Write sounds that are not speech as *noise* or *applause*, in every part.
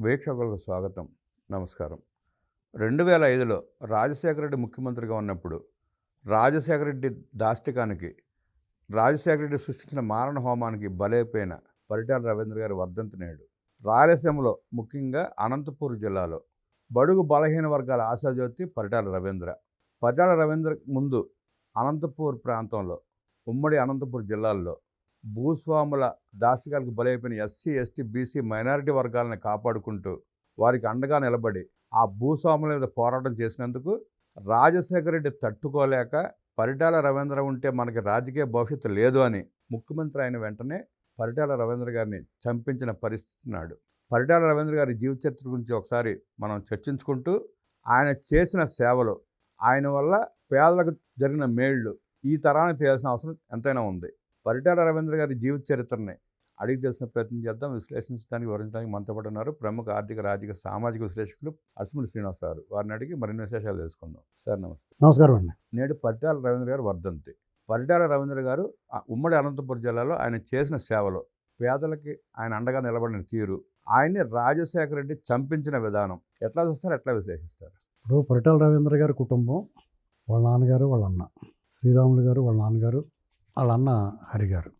వీక్షకులకు స్వాగతం. నమస్కారం. రెండు వేల ఐదులో రాజశేఖర రెడ్డి ముఖ్యమంత్రిగా ఉన్నప్పుడు రాజశేఖర రెడ్డి దాష్టికానికి రాజశేఖర రెడ్డి సృష్టించిన మారణ హోమానికి బలైపోయిన పరిటాల రవీంద్ర గారి వర్ధంతి నేడు. రాయలసీమలో ముఖ్యంగా అనంతపూర్ జిల్లాలో బడుగు బలహీన వర్గాల ఆశాజ్యోతి పరిటాల రవీంద్ర. పరిటాల రవీంద్ర ముందు అనంతపూర్ ప్రాంతంలో ఉమ్మడి అనంతపూర్ జిల్లాల్లో భూస్వాముల దాష్టికాలకు బలైపోయిన ఎస్సీ ఎస్టీ బీసీ మైనారిటీ వర్గాలను కాపాడుకుంటూ వారికి అండగా నిలబడి ఆ భూస్వాముల మీద పోరాటం చేసినందుకు రాజశేఖర రెడ్డి తట్టుకోలేక పరిటాల రవీంద్ర ఉంటే మనకి రాజకీయ భవిష్యత్తు లేదు అని ముఖ్యమంత్రి అయిన వెంటనే పరిటాల రవీంద్ర గారిని చంపించిన పరిస్థితి నాడు. పరిటాల రవీంద్ర గారి జీవిత చరిత్ర గురించి ఒకసారి మనం చర్చించుకుంటూ ఆయన చేసిన సేవలు ఆయన వల్ల పేదలకు జరిగిన మేళ్ళు ఈ తరానికి తెలియాల్సిన అవసరం ఎంతైనా ఉంది. పరిటాల రవీంద్ర గారి జీవిత చరిత్రని అడిగి తెలిసిన ప్రయత్నం చేద్దాం. విశ్లేషించడానికి వివరించడానికి మనతో పాటు ఉన్నారు ప్రముఖ ఆర్థిక రాజకీయ సామాజిక విశ్లేషకులు అర్సుముడి శ్రీనివాస్ గారు. వారిని అడిగి మరిన్ని విశేషాలు తెలుసుకుందాం. సార్ నమస్తే. నమస్కారం అండి. నేడు పరిటాల రవీంద్ర గారు వర్ధంతి. పరిటాల రవీంద్ర గారు ఉమ్మడి అనంతపురం జిల్లాలో ఆయన చేసిన సేవలు పేదలకి ఆయన అండగా నిలబడిన తీరు ఆయన్ని రాజశేఖర రెడ్డి చంపించిన విధానం ఎట్లా చూస్తారు? ఎట్లా విశ్లేషిస్తారు? ఇప్పుడు పరిటాల రవీంద్ర గారి కుటుంబం వాళ్ళ నాన్నగారు వాళ్ళ అన్న శ్రీరాములు గారు వాళ్ళ నాన్నగారు వాళ్ళ అన్న హరి గారు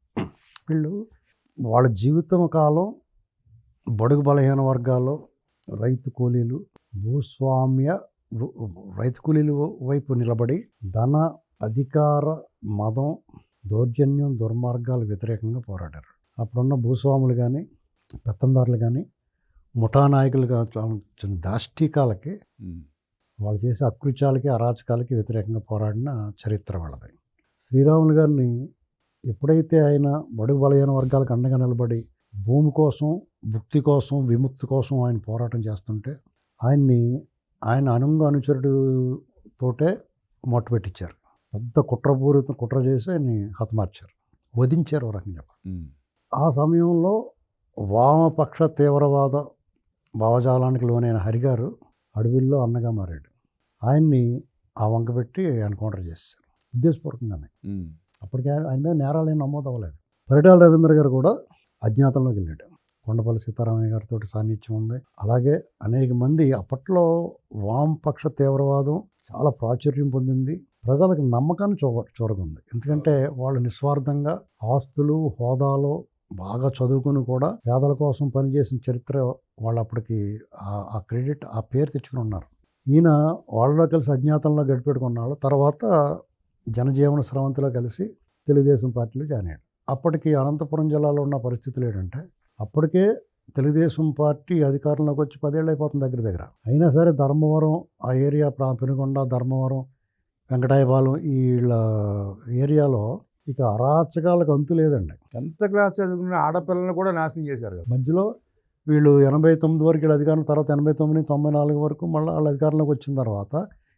వీళ్ళు వాళ్ళ జీవితం కాలం బడుగు బలహీన వర్గాల్లో రైతు కూలీలు భూస్వామ్య రైతు కూలీల వైపు నిలబడి ధన అధికార మదం దౌర్జన్యం దుర్మార్గాలు వ్యతిరేకంగా పోరాడారు. అప్పుడున్న భూస్వాములు కానీ పెత్తందారులు కానీ ముఠా నాయకులుగా చిన్న దాష్టికాలకి వాళ్ళు చేసే అకృత్యాలకి అరాచకాలకి వ్యతిరేకంగా పోరాడిన చరిత్ర వాళ్ళది. శ్రీరాములు గారిని ఎప్పుడైతే ఆయన బడుగు బలహీన వర్గాలకు అండగా నిలబడి భూమి కోసం భుక్తి కోసం విముక్తి కోసం ఆయన పోరాటం చేస్తుంటే ఆయన్ని ఆయన అనుంగ అనుచరుడుతోటే మొట్టపెట్టించారు పెద్ద కుట్రపూరిత కుట్ర చేసి ఆయన్ని హతమార్చారు. వధించారు ఓ రకంగా. ఆ సమయంలో వామపక్ష తీవ్రవాద భావజాలానికి లోనైన హరిగారు అడవిల్లో అన్నగా మారాడు. ఆయన్ని ఆ వంక పెట్టి ఎన్కౌంటర్ చేశారు ఉద్దేశపూర్వకంగానే. అప్పటికి ఆయన మీద నేరాలు ఏం నమోదు అవ్వలేదు పరిటాల రవీంద్ర గారు కూడా అజ్ఞాతంలోకి వెళ్ళాడు. కొండపల్లి సీతారామయ్య గారితో సాన్నిధ్యం ఉంది. అలాగే అనేక మంది అప్పట్లో వామపక్ష తీవ్రవాదం చాలా ప్రాచుర్యం పొందింది. ప్రజలకు నమ్మకాన్ని చూ చూరగొంది. ఎందుకంటే వాళ్ళు నిస్వార్థంగా ఆస్తులు హోదాలో బాగా చదువుకుని కూడా పేదల కోసం పనిచేసిన చరిత్ర వాళ్ళు అప్పటికి ఆ- ఆ క్రెడిట్ ఆ పేరు తెచ్చుకుని ఉన్నారు. ఈయన వాళ్ళలో కలిసి అజ్ఞాతంలో గడిపెట్టుకున్నాడు తర్వాత జనజీవన స్రవంతిలో కలిసి తెలుగుదేశం పార్టీలో జాయిన్ అయ్యాడు. అప్పటికి అనంతపురం జిల్లాలో ఉన్న పరిస్థితులు ఏంటంటే అప్పటికే తెలుగుదేశం పార్టీ అధికారంలోకి వచ్చి పదేళ్ళు అయిపోతుంది దగ్గర దగ్గర. అయినా సరే ధర్మవరం ఆ ఏరియా ప్రా పెనుకొండ ధర్మవరం వెంకటాయపాలెం ఈ వీళ్ళ ఏరియాలో ఇక అరాచకాలకు అంతు లేదండి. టెన్త్ క్లాస్ చదువుకున్న ఆడపిల్లలను కూడా నాశనం చేశారు మధ్యలో వీళ్ళు ఎనభై తొమ్మిది వరకు వీళ్ళ అధికారం తర్వాత ఎనభై తొమ్మిది తొంభై నాలుగు వరకు మళ్ళీ వాళ్ళ అధికారంలోకి వచ్చిన తర్వాత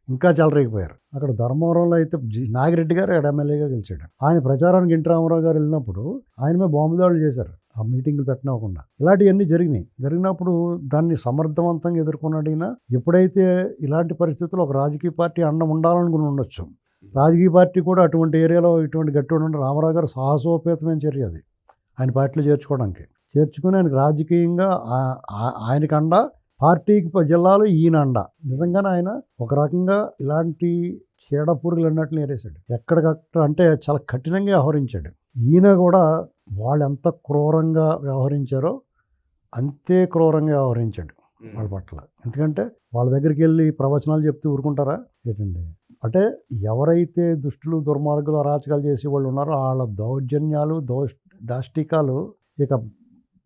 ఇంకా చెలరేగిపోయారు. అక్కడ ధర్మవరంలో అయితే జి- నాగిరెడ్డి గారు ఇక్కడ ఎమ్మెల్యేగా గెలిచాడు. ఆయన ప్రచారానికి ఇంటి రామారావు గారు వెళ్ళినప్పుడు ఆయన మీద బాంబు దాడులు చేశారు. ఆ మీటింగ్లు పెట్టనివ్వకుండా. ఇలాంటివన్నీ జరిగినాయి. జరిగినప్పుడు దాన్ని సమర్థవంతంగా ఎదుర్కొన్నాడైనా ఎప్పుడైతే ఇలాంటి పరిస్థితుల్లో ఒక రాజకీయ పార్టీ అండం ఉండాలనుకుని ఉండొచ్చు రాజకీయ పార్టీ కూడా అటువంటి ఏరియాలో ఇటువంటి గట్టి ఉండడం రామారావు గారు సాహసోపేతమైన చర్య అది. ఆయన పార్టీలో చేర్చుకోవడానికి. చేర్చుకుని ఆయనకు రాజకీయంగా ఆయనకండా పార్టీకి జిల్లాలో ఈయన అండ నిజంగానే ఆయన ఒక రకంగా ఇలాంటి చీడ పురుగులు అన్నట్లు ఏరేశాడు ఎక్కడికక్కడ అంటే చాలా కఠినంగా వ్యవహరించాడు. ఈయన కూడా వాళ్ళు ఎంత క్రూరంగా వ్యవహరించారో అంతే క్రూరంగా వ్యవహరించాడు వాళ్ళ పట్ల. ఎందుకంటే వాళ్ళ దగ్గరికి వెళ్ళి ప్రవచనాలు చెప్తూ ఊరుకుంటారా? ఏంటండి? అంటే ఎవరైతే దుష్టులు దుర్మార్గులు అరాచకాలు చేసే వాళ్ళు ఉన్నారో వాళ్ళ దౌర్జన్యాలు దౌష్ దాష్టికాలు ఇక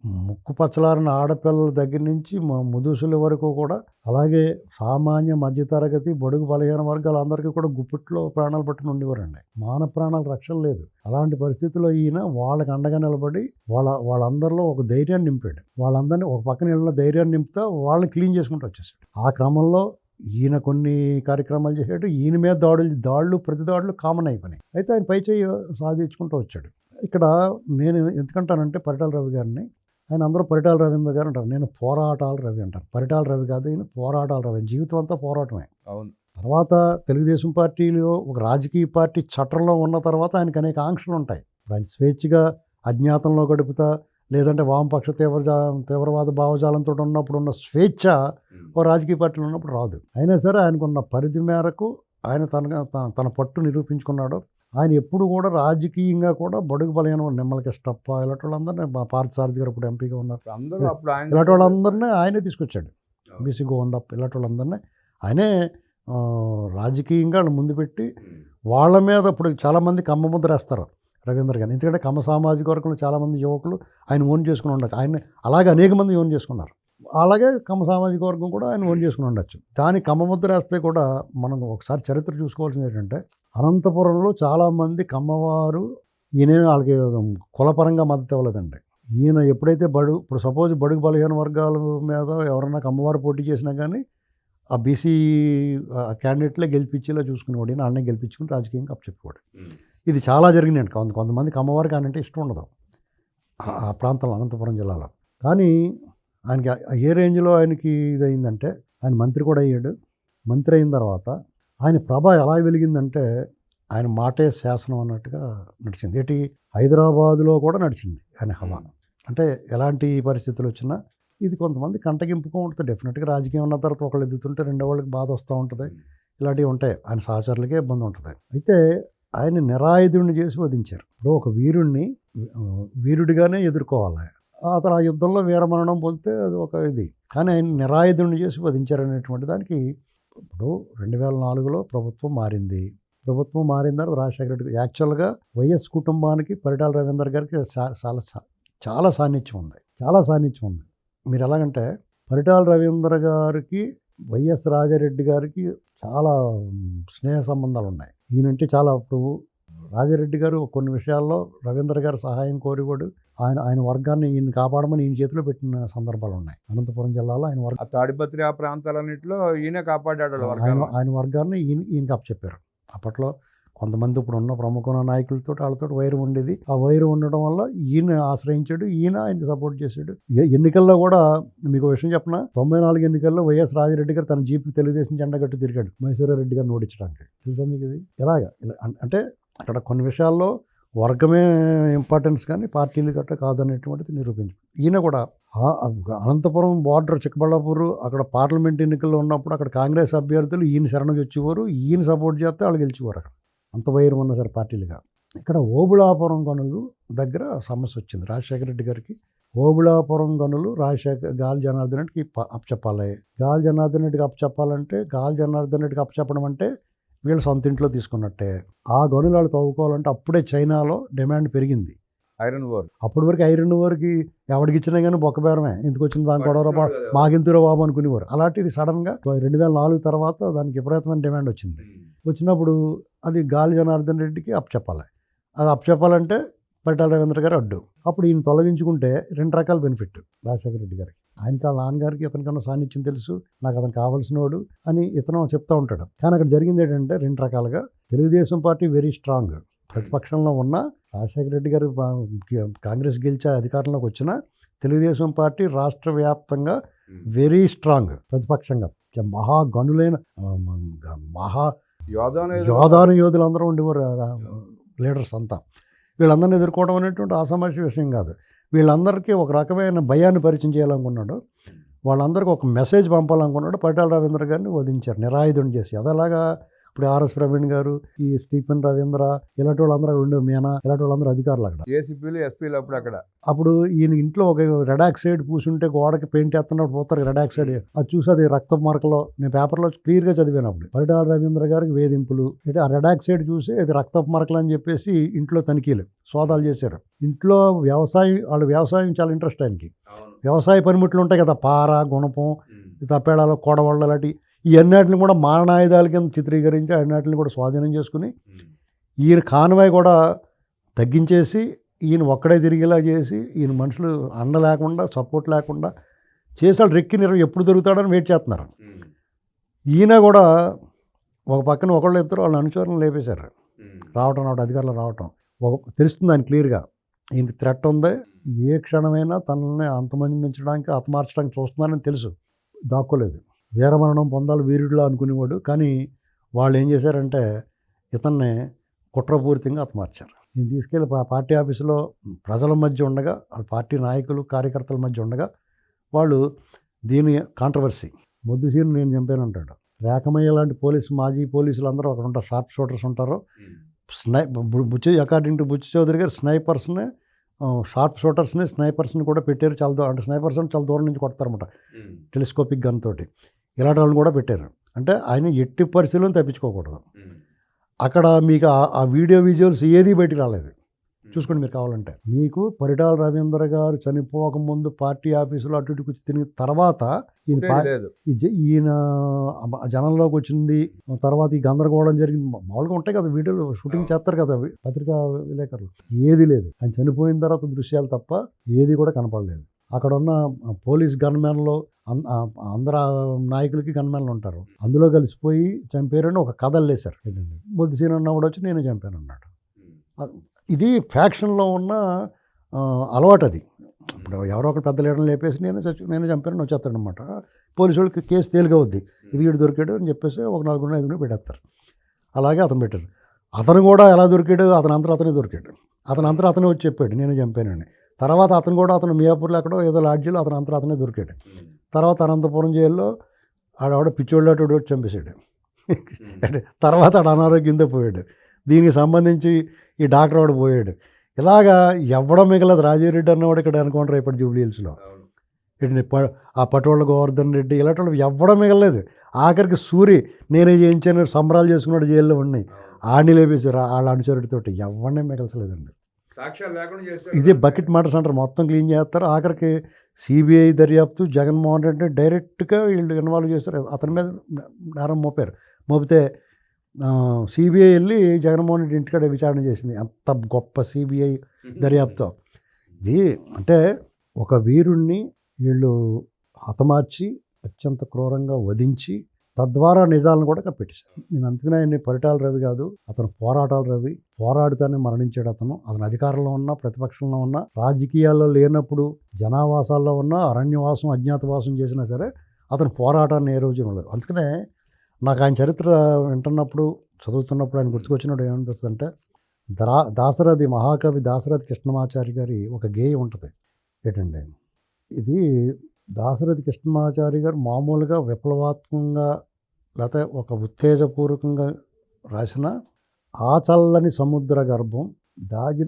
ముక్కు పచ్చలారిన ఆడపిల్లల దగ్గర నుంచి మా ముదుసుల వరకు కూడా అలాగే సామాన్య మధ్యతరగతి బడుగు బలహీన వర్గాలు అందరికీ కూడా గుప్పిట్లో ప్రాణాలు పట్టుకుని ఉండేవారండి. మాన ప్రాణాలు రక్షణ లేదు. అలాంటి పరిస్థితుల్లో ఈయన వాళ్ళకి అండగా నిలబడి వాళ్ళ వాళ్ళందరిలో ఒక ధైర్యాన్ని నింపాడు. వాళ్ళందరినీ ఒక పక్కన ఇళ్ళ ధైర్యాన్ని నింపుతా వాళ్ళని క్లీన్ చేసుకుంటూ వచ్చేసాడు. ఆ క్రమంలో ఈయన కొన్ని కార్యక్రమాలు చేసాడు ఈయన మీద దాడులు దాడులు ప్రతి దాడులు కామన్ అయిపోయినాయి. అయితే ఆయన పై చేయి సాధించుకుంటూ వచ్చాడు. ఇక్కడ నేను ఎందుకంటానంటే పరిటాల రవి గారిని ఆయన అందరూ పరిటాల రవీంద్ర గారు అంటారు నేను పోరాటాల రవి అంటాను. పరిటాల రవి కాదు ఈయన పోరాటాల రవి. జీవితం అంతా పోరాటమే. అవును. తర్వాత తెలుగుదేశం పార్టీలో ఒక రాజకీయ పార్టీ చట్టంలో ఉన్న తర్వాత ఆయనకు అనేక ఆంక్షలు ఉంటాయి. ఆయన స్వేచ్ఛగా అజ్ఞాతంలో గడుపుతా లేదంటే వామపక్ష తీవ్రజా తీవ్రవాద భావజాలంతో ఉన్నప్పుడు ఉన్న స్వేచ్ఛ ఓ రాజకీయ పార్టీలు ఉన్నప్పుడు రాదు. అయినా సరే ఆయనకున్న పరిధి మేరకు ఆయన తన తన తన పట్టు నిరూపించుకున్నాడు. ఆయన ఎప్పుడు కూడా రాజకీయంగా కూడా బడుగు బలైన నిమ్మల కృష్ణప్ప ఇలాంటి వాళ్ళందరినీ మా పార్థసారథి గారు ఇప్పుడు ఎంపీగా ఉన్నారు. అందరూ అప్పుడు ఆయన ఇలాంటి వాళ్ళందరినీ ఆయనే తీసుకొచ్చాడు. బీసీ గోవిందప్ప ఇలాంటి వాళ్ళందరినీ ఆయనే రాజకీయంగా వాళ్ళు ముందు పెట్టి వాళ్ళ మీద ఇప్పుడు చాలామంది కమ్మ ముద్ర వేస్తారు రవీంద్ర గారిని ఎందుకంటే కమ్మ సామాజిక వర్గంలో చాలామంది యువకులు ఆయన ఓన్ చేసుకుని ఉండొచ్చు. ఆయన అలాగే అనేక మంది ఓన్ చేసుకున్నారు. అలాగే కమ్మ సామాజిక వర్గం కూడా ఆయన ఓన్ చేసుకుని ఉండొచ్చు. దాని కమ్మ ముద్ర వేస్తే కూడా మనం ఒకసారి చరిత్ర చూసుకోవాల్సింది ఏంటంటే అనంతపురంలో చాలామంది కమ్మవారు ఈయన వాళ్ళకి కులపరంగా మద్దతు ఇవ్వలేదండి. ఈయన ఎప్పుడైతే బడు ఇప్పుడు సపోజ్ బడుగు బలహీన వర్గాల మీద ఎవరైనా కమ్మవారు పోటీ చేసినా కానీ ఆ బీసీ క్యాండిడేట్లే గెలిపించేలా చూసుకునేవాడు. ఈయన వాళ్ళని గెలిపించుకుని రాజకీయంగా అప్పచెప్పేవాడు ఇది చాలా జరిగినాయండి. కొంత కొంతమందికి అమ్మవారికి ఆయన అంటే ఇష్టం ఉండదు. ఆ ప్రాంతంలో అనంతపురం జిల్లాలో. కానీ ఆయనకి ఏ రేంజ్లో ఆయనకి ఇదయిందంటే ఆయన మంత్రి కూడా అయ్యాడు. మంత్రి అయిన తర్వాత ఆయన ప్రభ ఎలా వెలిగిందంటే ఆయన మాటే శాసనం అన్నట్టుగా నడిచింది. ఏంటి హైదరాబాదులో కూడా నడిచింది ఆయన హవా అంటే ఎలాంటి పరిస్థితులు వచ్చినా ఇది కొంతమంది కంటగింపుగా ఉంటుంది. డెఫినెట్గా రాజకీయం ఉన్న తర్వాత ఒకళ్ళు ఎదుగుతుంటే రెండో వాళ్ళకి బాధ వస్తూ ఉంటుంది. ఇలాంటివి ఉంటాయి. ఆయన సహచరులకే ఇబ్బంది ఉంటుంది. అయితే ఆయన నిరాయుధుడిని చేసి వధించారు. ఇప్పుడు ఒక వీరుణ్ణి వీరుడిగానే ఎదుర్కోవాలి. అతను ఆ యుద్ధంలో వీరమరణం పొందితే అది ఒక ఇది. కానీ ఆయన నిరాయుధుని చేసి వధించారనేటువంటి దానికి ఇప్పుడు రెండు వేల నాలుగులో ప్రభుత్వం మారింది. ప్రభుత్వం మారిందని రాజశేఖర రెడ్డి యాక్చువల్గా వైఎస్ కుటుంబానికి పరిటాల రవీందర్ గారికి చాలా సా- చాలా సాన్నిధ్యం ఉంది. చాలా సాన్నిధ్యం ఉంది. మీరు ఎలాగంటే పరిటాల రవీందర్ గారికి వైఎస్ రాజారెడ్డి గారికి చాలా స్నేహ సంబంధాలు ఉన్నాయి. ఈయనంటే చాలా ఇప్పుడు రాజారెడ్డి గారు కొన్ని విషయాల్లో రవీంద్ర గారి సహాయం కోరివాడు. ఆయన ఆయన వర్గాన్ని ఈయన కాపాడమని ఈయన చేతిలో పెట్టిన సందర్భాలు ఉన్నాయి. అనంతపురం జిల్లాలో ఆయన వర్గం తాడిపత్రి ఆ ప్రాంతాలన్నింటిలో ఈయనే కాపాడాడు ఆయన వర్గాన్ని. ఆయన వర్గాన్ని ఈయన ఈయనకి అప్పచెప్పారు. అప్పట్లో కొంతమంది ఇప్పుడు ఉన్న ప్రముఖ నాయకులతో వాళ్ళతో వైరం ఉండేది. ఆ వైరం ఉండడం వల్ల ఈయన ఆశ్రయించాడు ఈయన ఆయనకి సపోర్ట్ చేశాడు. ఎన్నికల్లో కూడా మీకు విషయం చెప్పిన? తొంభై నాలుగు ఎన్నికల్లో వైఎస్ రాజరెడ్డి గారు తన జీపుకి తెలుగుదేశం జెండా కట్టి తిరిగాడు. మైసూరారెడ్డి గారిని ఓడించడానికి. తెలుసా మీకు ఇది? ఎలాగా? ఇలా అం- అంటే అక్కడ కొన్ని విషయాల్లో వర్గమే ఇంపార్టెన్స్ కానీ పార్టీలు గట్ట కాదనేటువంటిది నిరూపించు ఈయన కూడా అనంతపురం బార్డర్ చిక్కబళ్ళాపూర్ అక్కడ పార్లమెంట్ ఎన్నికల్లో ఉన్నప్పుడు అక్కడ కాంగ్రెస్ అభ్యర్థులు ఈయన శరణు వచ్చేవారు ఈయన సపోర్ట్ చేస్తే వాళ్ళు గెలిచేవారు అక్కడ. అంత వైరం ఉన్న సరే పార్టీలుగా. ఇక్కడ ఓబుళాపురం గనులు దగ్గర సమస్య వచ్చింది. రాజశేఖర రెడ్డి గారికి ఓబుళాపురం గనులు రాజశేఖర్ గాలి జనార్దన్ రెడ్డికి అప్పచెప్పాలి. గాలి జనార్దన్ రెడ్డికి అప్పచెప్పాలంటే గాలి జనార్దన్ రెడ్డికి అప్పచెప్పడం అంటే వీళ్ళు సొంత ఇంట్లో తీసుకున్నట్టే. ఆ గనులు వాళ్ళు తవ్వుకోవాలంటే అప్పుడే చైనాలో డిమాండ్ పెరిగింది. ఐరన్ ఓర్ అప్పటి వరకు ఐరన్ వరకు ఎవరికి ఇచ్చినా కానీ బొక్క బేరమే. ఎందుకు వచ్చింది దాని గొడవ మాగింతురో బాబు అనుకునేవారు. అలాంటిది సడన్గా రెండు వేల నాలుగు తర్వాత దానికి విపరీతమైన డిమాండ్ వచ్చింది. వచ్చినప్పుడు అది గాలి జనార్దన్ రెడ్డికి అప్పచెప్పాలి. అది అప్పచెప్పాలంటే పరిటాల రవీంద్ర గారు అడ్డు. అప్పుడు ఈయన తొలగించుకుంటే రెండు రకాల బెనిఫిట్ రాజశేఖర రెడ్డి గారికి. ఆయనకి వాళ్ళ నాన్నగారికి ఇతనికన్నా సాన్నిధ్యం తెలుసు నాకు అతను కావాల్సినవాడు అని ఇతను చెప్తా ఉంటాడు. కానీ అక్కడ జరిగింది ఏంటంటే రెండు రకాలుగా. తెలుగుదేశం పార్టీ వెరీ స్ట్రాంగ్ ప్రతిపక్షంలో ఉన్న రాజశేఖర రెడ్డి గారు కాంగ్రెస్ గెలిచే అధికారంలోకి వచ్చిన తెలుగుదేశం పార్టీ రాష్ట్ర వ్యాప్తంగా వెరీ స్ట్రాంగ్ ప్రతిపక్షంగా. మహా గనులైన మహా యోధాను యోధాను యోధులు అందరూ ఉండేవారు లీడర్స్ అంతా. వీళ్ళందరిని ఎదుర్కోవడం అనేటువంటి ఆసమాషి విషయం కాదు. వీళ్ళందరికీ ఒక రకమైన భయాన్ని పరిచయం చేయాలనుకున్నాడు. వాళ్ళందరికీ ఒక మెసేజ్ పంపాలనుకున్నాడు. పరిటాల రవీంద్ర గారిని వధించారు. నిరాయుధం చేసి. అదలాగా ఇప్పుడు ఆర్ఎస్ ప్రవీణ్ గారు ఈ స్టీఫెన్ రవీంద్ర ఇలాంటి వాళ్ళందరూ అక్కడ ఉండేవారు మీనా ఇలాంటి వాళ్ళందరూ అధికారులు అక్కడ. ఏసీపీలు ఎస్పీలు అప్పుడు అక్కడ. అప్పుడు ఈయన ఇంట్లో ఒక రెడ్ ఆక్సైడ్ పూసుంటే గోడకి పెయింట్ వేస్తున్నప్పుడు పోతారు రెడ్ ఆక్సైడ్. అది చూసి అది రక్త మార్కలో నేను పేపర్లో క్లియర్గా చదివాను అప్పుడు. పరిటాల రవీంద్ర గారికి వేధింపులు. అంటే ఆ రెడ్ ఆక్సైడ్ చూసి అది రక్త మార్కలు అని చెప్పేసి ఇంట్లో తనిఖీలు సోదాలు చేశారు. ఇంట్లో వ్యవసాయం వాళ్ళ వ్యవసాయం చాలా ఇంట్రెస్ట్ ఆయనకి. వ్యవసాయ పనిముట్లు ఉంటాయి కదా పార గుణపం తప్పేళాలు కోడవాళ్ళు అలాంటి ఈ అన్నిటిని కూడా మారణాయుధాల కింద చిత్రీకరించి అన్నిటిని కూడా స్వాధీనం చేసుకుని ఈయన కాన్వాయ్ కూడా తగ్గించేసి ఈయన ఒక్కడే తిరిగేలా చేసి ఈయన మనుషులు అండ లేకుండా సపోర్ట్ లేకుండా చేసాడు రెక్కి నిర ఎప్పుడు దొరుకుతాడని వెయిట్ చేస్తున్నారు. ఈయన కూడా ఒక పక్కన ఒకళ్ళు ఇద్దరు వాళ్ళ అనుచరులను లేపేశారు. రావటం రావటం అధికారులు రావటం. ఒక తెలుస్తుంది ఆయన క్లియర్గా. ఈయనకి థ్రెట్ ఉంది. ఏ క్షణమైనా తనని అంతమందించడానికి హతమార్చడానికి చూస్తున్నారని తెలుసు. దాక్కోలేదు. వీరమరణం పొందాలి వీరుడిలా అనుకునేవాడు. కానీ వాళ్ళు ఏం చేశారంటే ఇతన్ని కుట్రపూరితంగా హతమార్చారు ఈయన తీసుకెళ్ళి పార్టీ ఆఫీసులో ప్రజల మధ్య ఉండగా వాళ్ళ పార్టీ నాయకులు కార్యకర్తల మధ్య ఉండగా వాళ్ళు దీని కాంట్రవర్సీ. మొద్దుసీను నేను చంపాను అంటాడు రేఖమయ్య లాంటి పోలీసు మాజీ పోలీసులు అందరూ అక్కడ ఉంటారు. షార్ప్ షూటర్స్ ఉంటారు. స్నై బుచ్చి అకార్డింగ్ టు బుచ్చి చౌదరి గారు స్నైపర్స్ని షార్ప్ షూటర్స్ని స్నైపర్స్ని కూడా పెట్టారు. చాలా అంటే స్నైపర్స్ అంటే చాలా దూరం నుంచి కొడతారన్నమాట. టెలిస్కోపిక్ గన్ తోటి. ఇలాంటి వాళ్ళని కూడా పెట్టారు. అంటే ఆయన ఎట్టి పరిస్థితులను తప్పించుకోకూడదు. అక్కడ మీకు ఆ- వీడియో విజువల్స్ ఏది బయటికి రాలేదు. చూసుకోండి మీరు కావాలంటే. మీకు పరిటాల రవీంద్ర గారు చనిపోక ముందు పార్టీ ఆఫీసులో అటు ఇటు కూర్చొని తిరిగిన తర్వాత ఈయన ఈయన జనంలోకి వచ్చింది. తర్వాత ఈ గందరగోళం జరిగింది. మామూలుగా ఉంటాయి కదా వీడియోలు షూటింగ్ చేస్తారు కదా పత్రికా విలేకరులు. ఏది లేదు. ఆయన చనిపోయిన తర్వాత దృశ్యాలు తప్ప ఏది కూడా కనపడలేదు. అక్కడ ఉన్న పోలీస్ గన్మెన్లు అన్- ఆ- అందరు ఆ నాయకులకి గన్మెన్లు ఉంటారు. అందులో కలిసిపోయి చంపారని ఒక కథ లేశారు ఏంటండి బుద్ధిసీన అన్నవాడు వచ్చి నేను చంపాను అన్నాడు ఇది ఫ్యాక్షన్లో ఉన్న అలవాటు అది ఇప్పుడు ఎవరో ఒకరు పెద్ద లీడర్ని లేపేసి నేను చచ్చి నేను చంపాను వచ్చేస్తాడు అనమాట పోలీసు వాళ్ళకి కేసు తేలిగా వద్ది ఇది వీడు దొరికాడు అని చెప్పేసి ఒక నలుగురు ఐదుగురు పెట్టేస్తారు. అలాగే అతను పెట్టారు అతను కూడా ఎలా దొరికాడు? అతను అంతలో అతనే దొరికాడు. అతను అంతలో అతనే వచ్చి చెప్పాడు నేను చంపానని. తర్వాత అతను కూడా అతను మియాపూర్లో ఎక్కడో ఏదో లాడ్జీలో అతను అంతలో అతనే దొరికాడు. తర్వాత అనంతపురం జైల్లో ఆడవాడ పిచ్చోళ్ళు అటు వచ్చి చంపేశాడు. అంటే తర్వాత ఆడ అనారోగ్యంతో పోయాడు. దీనికి సంబంధించి ఈ డాక్టర్ వాడు పోయాడు. ఇలాగా ఎవడం మిగలదు. రాజీరెడ్డి అన్నవాడు ఇక్కడ అనుకోండి రేపటి జూబ్లీ హిల్స్లో. ప- ఆ పటోళ్ళ గోవర్ధన్ రెడ్డి ఇలాంటి వాళ్ళు ఎవ్వడం మిగలలేదు. ఆఖరికి సూరి నేనే చేయించాను సంబరాలు చేసుకున్నాడు జైల్లో ఉన్నాయి ఆడిని లేపేశారు. వాళ్ళ అనుచరుడితోటి ఎవరినే మిగల్చలేదండి. సాక్ష్యాలు లేకుండా చేస్తే ఇదే బకెట్ మటర్స్ అంటారు మొత్తం క్లీన్ చేస్తారు. ఆఖరికి సిబిఐ దర్యాప్తు జగన్మోహన్ రెడ్డి డైరెక్ట్గా వీళ్ళు ఇన్వాల్వ్ చేస్తారు అతని మీద నేరం మోపారు. మోపితే సిబిఐ వెళ్ళి జగన్మోహన్ రెడ్డి ఇంటికాడ విచారణ చేసింది. అంత గొప్ప సిబిఐ *laughs* దర్యాప్తు. ఇది అంటే ఒక వీరుణ్ణి వీళ్ళు హతమార్చి అత్యంత క్రూరంగా వధించి తద్వారా నిజాలను కూడా కప్పెట్టేశారు నేను అందుకనే ఆయన పరిటాల రవి కాదు అతను పోరాటాల రవి. పోరాడుతానే మరణించాడు అతను. అతను అధికారంలో ఉన్నా ప్రతిపక్షంలో ఉన్నా రాజకీయాల్లో లేనప్పుడు జనావాసాల్లో ఉన్నా అరణ్యవాసం అజ్ఞాతవాసం చేసినా సరే అతను పోరాటాన్ని ఏ రోజు ఉండదు. అందుకనే నాకు ఆయన చరిత్ర వింటున్నప్పుడు చదువుతున్నప్పుడు ఆయన గుర్తుకొచ్చినప్పుడు ఏమనిపిస్తుంది అంటే దా దాసరథి మహాకవి దాసరథి కృష్ణమాచారి గారి ఒక గేయం ఉంటుంది. ఏంటండి ఇది దాసరథి కృష్ణమాచారి గారు మామూలుగా విప్లవాత్మకంగా లేకపోతే ఒక ఉత్తేజపూర్వకంగా రాసిన ఆ చల్లని సముద్ర గర్భం దాగి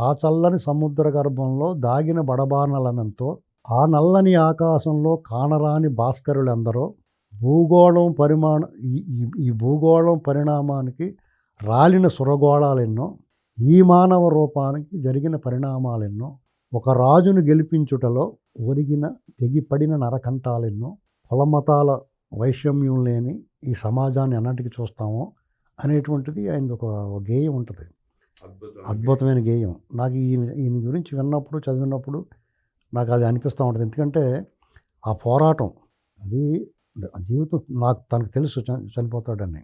ఆ చల్లని సముద్ర గర్భంలో దాగిన బడబానలమెంతో ఆ నల్లని ఆకాశంలో కానరాని భాస్కరులెందరో భూగోళం పరిమాణ ఈ- ఈ ఈ భూగోళం పరిణామానికి రాలిన సురగోళాలెన్నో ఈ మానవ రూపానికి జరిగిన పరిణామాలెన్నో ఒక రాజును గెలిపించుటలో ఒరిగిన తెగిపడిన నరకంఠాలెన్నో కులమతాల వైషమ్యం లేని ఈ సమాజాన్ని ఎన్నటికి చూస్తామో అనేటువంటిది ఆయన ఒక గేయం ఉంటుంది. అద్భుతమైన గేయం. నాకు ఈయన ఈయన గురించి విన్నప్పుడు చదివినప్పుడు నాకు అది అనిపిస్తూ ఉంటుంది. ఎందుకంటే ఆ పోరాటం అది జీవితం నాకు తనకు తెలుసు చని- చనిపోతాడని.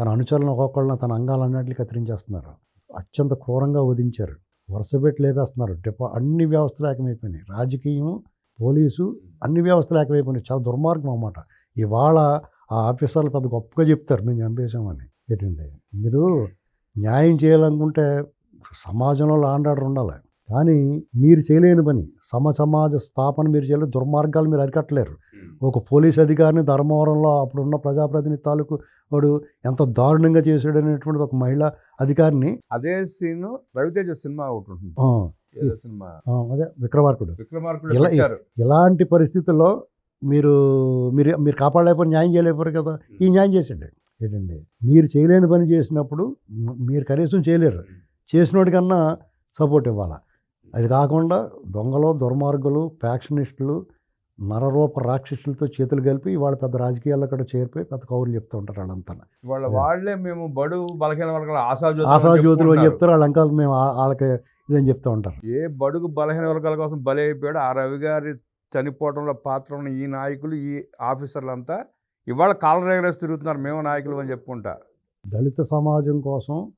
తన అనుచరులను ఒక్కొక్కళ్ళని తన అంగాలన్నింటినీ కత్తిరించేస్తున్నారు. అత్యంత క్రూరంగా వధించారు. వరుసపెట్టి లేపేస్తున్నారు. డిపా అన్ని వ్యవస్థలు ఏకమైపోయినాయి. రాజకీయం పోలీసు అన్ని వ్యవస్థలు ఏకమైపోయినాయి. చాలా దుర్మార్గం అన్నమాట. ఇవాళ ఆ ఆఫీసర్లు పెద్ద గొప్పగా చెప్తారు మేము చంపేశామని. ఏంటండి? మీరు న్యాయం చేయాలనుకుంటే సమాజంలో లాండ్ ఆర్డర్ ఉండాలి. కానీ మీరు చేయలేని పని సమ సమాజ స్థాపన మీరు చేయలేదు దుర్మార్గాలు మీరు అరికట్టలేరు. ఒక పోలీస్ అధికారిని ధర్మవరంలో అప్పుడున్న ప్రజాప్రతినిధి తాలూకు వాడు ఎంత దారుణంగా చేశాడు అనేటువంటిది ఒక మహిళా అధికారిని అదే సీన్ రవితేజ సినిమా ఒకటి ఉంటుంది. సినిమా. అదే విక్రమార్కుడు. విక్రమార్కుడు ఇలాంటి పరిస్థితుల్లో మీరు మీరు మీరు కాపాడలేకపోయి న్యాయం చేయలేకపోరు కదా. ఈ న్యాయం చేసాడు ఏంటండి? మీరు చేయలేని పని చేసినప్పుడు మీరు కనీసం చేయలేరు. చేసినోడికన్నా సపోర్ట్ ఇవ్వాలి? అది కాకుండా దొంగలు దుర్మార్గులు ఫ్యాక్షనిస్టులు నరరూప రాక్షసులతో చేతులు కలిపి వాళ్ళ పెద్ద రాజకీయాల్లో కూడా చేరిపోయి పెద్ద కౌరులు చెప్తూ ఉంటారు వాళ్ళంతా. వాళ్ళ వాళ్ళే మేము బడు బలహీన వర్గాల ఆశా జ్యోతులు అని. చెప్తారు వాళ్ళ అంకాలు మేము వాళ్ళకి ఇదని చెప్తూ ఉంటారు. ఏ బడుగు బలహీన వర్గాల కోసం బలి అయిపోయాడు ఆ రవి గారి చనిపోవడంలో పాత్ర ఉన్న ఈ నాయకులు ఈ ఆఫీసర్లంతా ఇవాళ కాలర్ ఎగరేసి తిరుగుతున్నారు. మేము నాయకులు అని చెప్పుకుంటా. దళిత సమాజం కోసం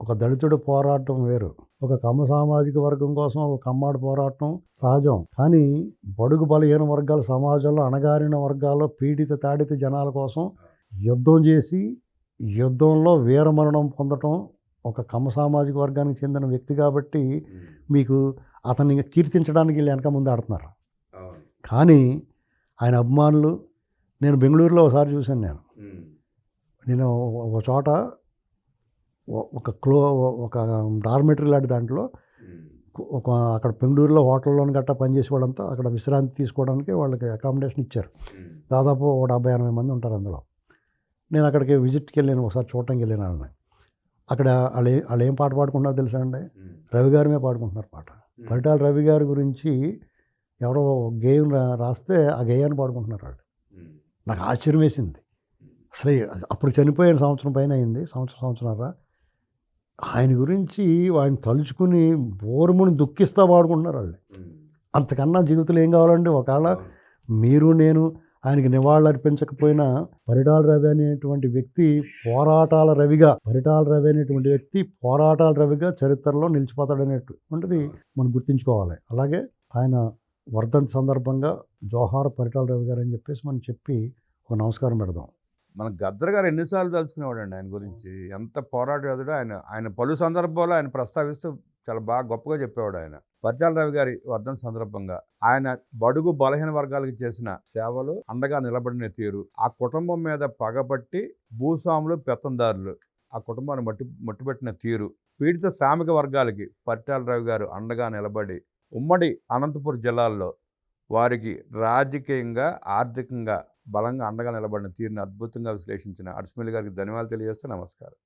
ఒక దళితుడు పోరాటం వేరు. ఒక కమ్మ సామాజిక వర్గం కోసం ఒక కమ్మాడు పోరాటం సహజం. కానీ బడుగు బలహీన వర్గాల సమాజంలో అణగారిన వర్గాల్లో పీడిత తాడిత జనాల కోసం యుద్ధం చేసి యుద్ధంలో వీరమరణం పొందటం ఒక కమ్మ సామాజిక వర్గానికి చెందిన వ్యక్తి కాబట్టి మీకు అతన్ని కీర్తించడానికి వీళ్ళు వెనక ముందు ఆడుతున్నారు. కానీ ఆయన అభిమానులు నేను బెంగళూరులో ఒకసారి చూశాను నేను. నేను ఒక చోట ఒక క్లో ఒక డార్మెటరీ లాంటి దాంట్లో ఒక అక్కడ బెంగళూరులో హోటల్లోని గట్టా పనిచేసే వాళ్ళంతా అక్కడ విశ్రాంతి తీసుకోవడానికి వాళ్ళకి అకామిడేషన్ ఇచ్చారు. దాదాపు ఒక డెబ్బై ఎనభై మంది ఉంటారు అందులో. నేను అక్కడికి విజిట్కి వెళ్ళాను ఒకసారి చూడటానికి వెళ్ళాను వాళ్ళని. అక్కడ వాళ్ళు వాళ్ళు ఏం పాట పాడుకుంటున్నారో తెలుసా అండి? రవి గారిమే పాడుకుంటున్నారు పాట. పరిటాల రవి గారి గురించి ఎవరో గేయం రా- రాస్తే ఆ గేయాన్ని పాడుకుంటున్నారు వాళ్ళు. నాకు ఆశ్చర్యం వేసింది. అసలు అప్పుడు చనిపోయిన సంవత్సరం పైన అయింది సంవత్సరం సంవత్సరాల ఆయన గురించి ఆయన తలుచుకుని బోరుముని దుఃఖిస్తా పాడుకుంటున్నారు వాళ్ళు. అంతకన్నా జీవితంలో ఏం కావాలండి? ఒకవేళ మీరు నేను ఆయనకి నివాళులు అర్పించకపోయినా పరిటాల రవి అనేటువంటి వ్యక్తి పోరాటాల రవిగా పరిటాల రవి అనేటువంటి వ్యక్తి పోరాటాల రవిగా చరిత్రలో నిలిచిపోతాడనేటువంటిది మనం గుర్తుంచుకోవాలి. అలాగే ఆయన వర్ధంతి సందర్భంగా జోహార్ పరిటాల రవి గారు అని చెప్పేసి మనం చెప్పి ఒక నమస్కారం పెడదాం. మన గద్దర్ గారు ఎన్నిసార్లు తలుచుకునేవాడండి ఆయన గురించి. ఎంత పోరాట యోధుడు ఆయన ఆయన పలు సందర్భాల్లో ఆయన ప్రస్తావిస్తూ చాలా బాగా గొప్పగా చెప్పేవాడు ఆయన. పరిటాల రవి గారి వర్ధన సందర్భంగా ఆయన బడుగు బలహీన వర్గాలకు చేసిన సేవలు అండగా నిలబడిన తీరు. ఆ కుటుంబం మీద పగబట్టి భూస్వాములు పెత్తందారులు ఆ కుటుంబాన్ని మట్టి మట్టిపెట్టిన తీరు. పీడిత శ్రామిక వర్గాలకి పరిటాల రవి గారు అండగా నిలబడి ఉమ్మడి అనంతపురం జిల్లాల్లో వారికి రాజకీయంగా ఆర్థికంగా బలంగా అండగా నిలబడిన తీరుని అద్భుతంగా విశ్లేషించిన అడ్స్మిల్ గారికి ధన్యవాదాలు తెలియజేస్తూ నమస్కారం.